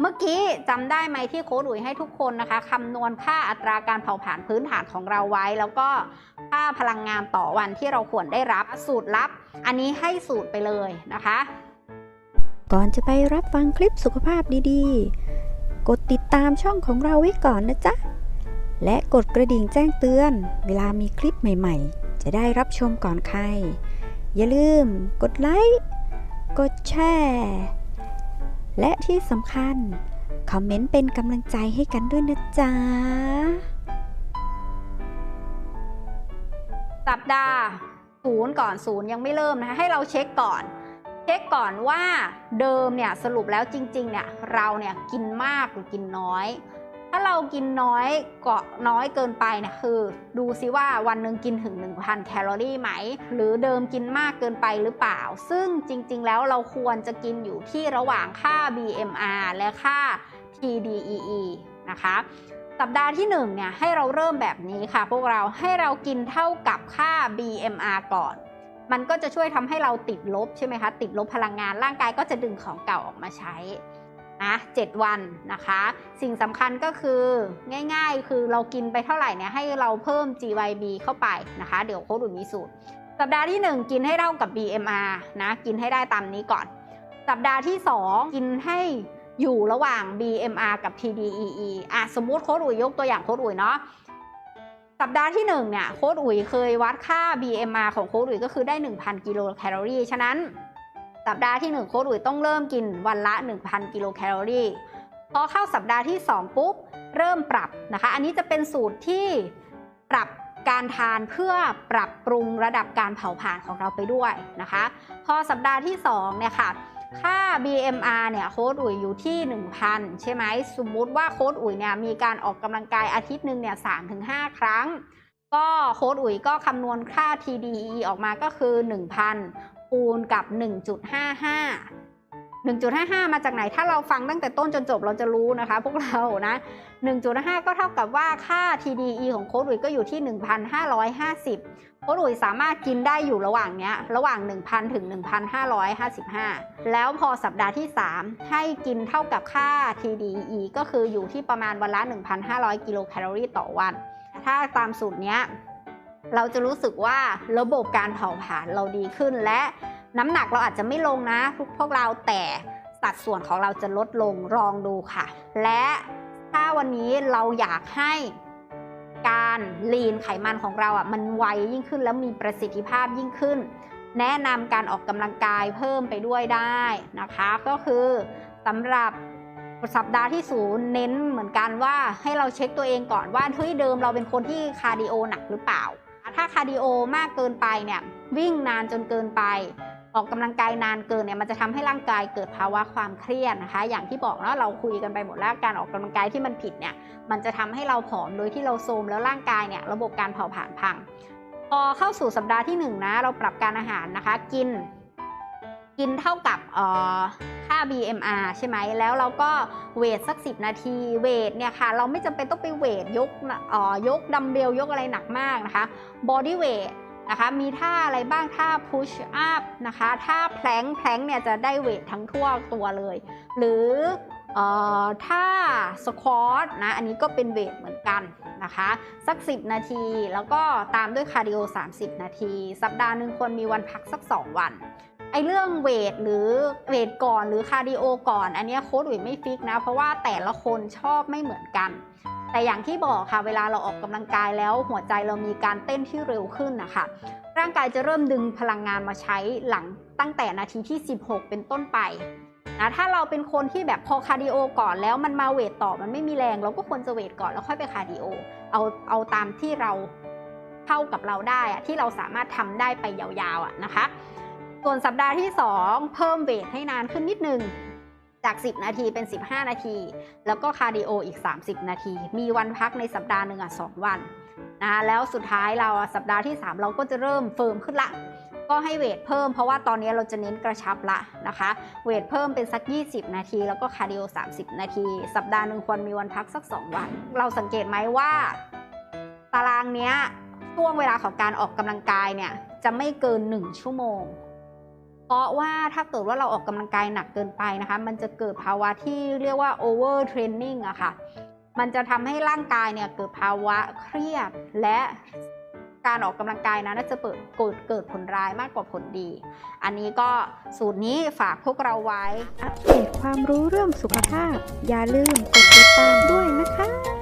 เมื่อกี้จำได้ไหมที่โค้ดอุ๋ยให้ทุกคนนะคะคำนวณค่าอัตราการเผาผลาญพื้นฐานของเราไว้ แล้วก็ค่าพลังงานต่อวันที่เราควรได้รับสูตรลับ อันนี้ให้สูตรไปเลยนะคะ ก่อนจะไปรับฟังคลิปสุขภาพดีๆ กดติดตามช่องของเราไว้ก่อนนะจ๊ะ และกดกระดิ่งแจ้งเตือน เวลามีคลิปใหม่ๆ จะได้รับชมก่อนใคร อย่าลืม กดไลค์กดแชร์ และที่สำคัญ คอมเมนต์เป็นกำลังใจให้กันด้วยนะจ๊ะ สัปดาห์ศูนย์ก่อนศูนย์ยังไม่เริ่มนะคะ ให้เราเช็คก่อน เช็คก่อนว่าเดิมเนี่ยสรุปแล้วจริงๆเนี่ยเราเนี่ยกินมากหรือกินน้อย ถ้าเรากินน้อยเก็น้อยเกินไปเนี่ยคือ ดูซิว่าวันหนึ่งกินถึง 1,000 แคลอรี่ไหม หรือเดิมกินมากเกินไปหรือเปล่า ซึ่งจริงๆ แล้วเราควรจะกินอยู่ที่ระหว่างค่า BMR และค่า TDEE นะคะสัปดาห์ที่1เนี่ยให้เราเริ่มแบบนี้ค่ะ พวกเราให้เรากินเท่ากับค่า BMR ก่อน มันก็จะช่วยทำให้เราติดลบใช่ไหมคะ ติดลบพลังงานร่างกายก็จะดึงของเก่าออกมาใช้ นะ7วันนะคะ สิ่งสำคัญก็คือง่ายๆ คือเรากินไปเท่าไหร่เนี่ยให้เราเพิ่ม GYB เข้าไปนะคะ เดี๋ยวโค้ดอุ๋ยมีสูตร สัปดาห์ที่ 1 กินให้เท่ากับ BMR นะ กินให้ได้ตามนี้ก่อน สัปดาห์ที่ 2 กินให้อยู่ระหว่าง BMR กับ TDEE อะสมมุติโค้ดอุ๋ยยกตัวอย่างโค้ดอุ๋ยเนาะสัปดาห์ที่1เนี่ยโค้ดอุ๋ยเคยวัดค่า BMR ของโค้ดอุ๋ยก็คือได้ 1,000 กิโลแคลอรี่ ฉะนั้น สัปดาห์ที่ 1 โค้ดอุ๋ยต้องเริ่มกินวันละ 1,000 กิโลแคลอรี่ พอเข้าสัปดาห์ที่ 2 ปุ๊บ เริ่มปรับนะคะ อันนี้จะเป็นสูตรที่ปรับการทานเพื่อปรับปรุงระดับการเผาผลาญของเราไปด้วยนะคะ พอสัปดาห์ที่2เนี่ยค่ะ ค่า BMR เนี่ยโค้ดอุ๋ยอยู่ที่ 1,000 ใช่ไหม สมมุติว่าโค้ดอุ๋ยเนี่ยมีการออกกำลังกายอาทิตย์หนึ่งเนี่ย3-5 ครั้ง ก็โค้ดอุ๋ยก็คำนวณค่า TDE ออกมาก็คือ 1,000 คูณกับ 1.55 1.55 มาจากไหน ถ้าเราฟังตั้งแต่ต้นจนจบเราจะรู้นะคะ พวกเรานะ 1.5 ก็เท่ากับว่าค่า TDE ของโค้ดอุยก็อยู่ที่ 1,550 โค้ดอุยสามารถกินได้อยู่ระหว่างเนี้ย ระหว่าง 1,000 ถึง 1,555 แล้วพอสัปดาห์ที่ 3 ให้กินเท่ากับค่า TDE ก็คืออยู่ที่ประมาณวันละ 1,500 กิโลแคลอรี่ต่อวัน ถ้าตามสูตรเนี้ย เราจะรู้สึกว่าระบบการเผาผลาญเราดีขึ้น และน้ำหนักเราอาจจะไม่ลงนะพวกพวกเราแต่สัดส่วนของเราจะลดลงลองดูค่ะ และถ้าวันนี้เราอยากให้การลีนไขมันของเราอะมันไวยิ่งขึ้นแล้วมีประสิทธิภาพยิ่งขึ้น แนะนำการออกกำลังกายเพิ่มไปด้วยได้นะคะ ก็คือสำหรับสัปดาห์ที่ศูนย์เน้นเหมือนกันว่าให้เราเช็คตัวเองก่อนว่าเฮ้ยเดิมเราเป็นคนที่คาร์ดิโอหนักหรือเปล่า ถ้าคาร์ดิโอมากเกินไปเนี่ยวิ่งนานจนเกินไป ออกกำลังกายนานเกินเนี่ยมันจะทำให้ร่างกายเกิดภาวะความเครียดนะคะ อย่างที่บอกเนาะเราคุยกันไปหมดแล้วการออกกำลังกายที่มันผิดเนี่ยมันจะทำให้เราผอมโดยที่เราโทมแล้วร่างกายเนี่ยระบบการเผาผลาญพัง พอเข้าสู่สัปดาห์ที่1นงนะเราปรับการอาหารนะคะกิน กินเท่ากับค่า BMR ใช่ไหม แล้วเราก็เวทสัก 10 นาที เวทเนี่ยค่ะ เราไม่จำเป็นต้องไปเวทยกยกดัมเบลยกอะไรหนักมากนะคะบอดี้เวทนะคะ มีท่าอะไรบ้าง ท่า push up นะคะ ท่าแพลงแพลงเนี่ยจะได้เวททั้งทั่วตัวเลย หรือเอ่อท่าสควอตนะ อันนี้ก็เป็นเวทเหมือนกันนะคะ สัก 10 นาที แล้วก็ตามด้วยคาร์ดิโอ 30 นาที สัปดาห์หนึ่งควรมีวันพักสัก 2 วัน ไอเรื่องเวทหรือเวทก่อนหรือคาร์ดิโอก่อน อันนี้โค้ดอุ๋ยไม่ฟิกนะ เพราะว่าแต่ละคนชอบไม่เหมือนกัน แต่อย่างที่บอกค่ะเวลาเราออกกำลังกายแล้วหัวใจเรามีการเต้นที่เร็วขึ้นนะคะร่างกายจะเริ่มดึงพลังงานมาใช้หลังตั้งแต่นาทีที่ 16 เป็นต้นไปนะถ้าเราเป็นคนที่แบบพอคาร์ดิโอก่อนแล้วมันมาเวทต่อมันไม่มีแรงเราก็ควรจะเวทก่อนแล้วค่อยไปคาร์ดิโอเอาเอาตามที่เราเข้ากับเราได้อะที่เราสามารถทำได้ไปยาวๆอะนะคะ ส่วนสัปดาห์ที่ 2 เพิ่มเวทให้นานขึ้นนิดนึง จาก 10 นาทีเป็น 15 นาที แล้วก็คาร์ดิโออีก 30 นาที มีวันพักในสัปดาห์หนึ่งอะ2วันนะแล้วสุดท้ายเราอะสัปดาห์ที่ 3 เราก็จะเริ่มเฟิร์มขึ้นละ ก็ให้เวทเพิ่มเพราะว่าตอนนี้เราจะเน้นกระชับละนะคะ เวทเพิ่มเป็นสัก 20 นาที แล้วก็คาร์ดิโอ 30 นาที สัปดาห์หนึ่งควรมีวันพักสัก 2 วัน เราสังเกตไหมว่า ตารางเนี้ยช่วงเวลาของการออกกำลังกายเนี่ยจะไม่เกิน 1 ชั่วโมง ราะว่าถ้าเกิดว่าเราออกกำลังกายหนักเกินไปนะคะ มันจะเกิดภาวะที่เรียกว่า over training อะค่ะ มันจะทำให้ร่างกายเนี่ยเกิดภาวะเครียดและการออกกำลังกายนั้นน่าจะเปิดเกิดเกิดผลร้ายมากกว่าผลดี อันนี้ก็สูตรนี้ฝากพวกเราไว้ อัปเดตความรู้เรื่องสุขภาพ อย่าลืมกดติดตามด้วยนะคะ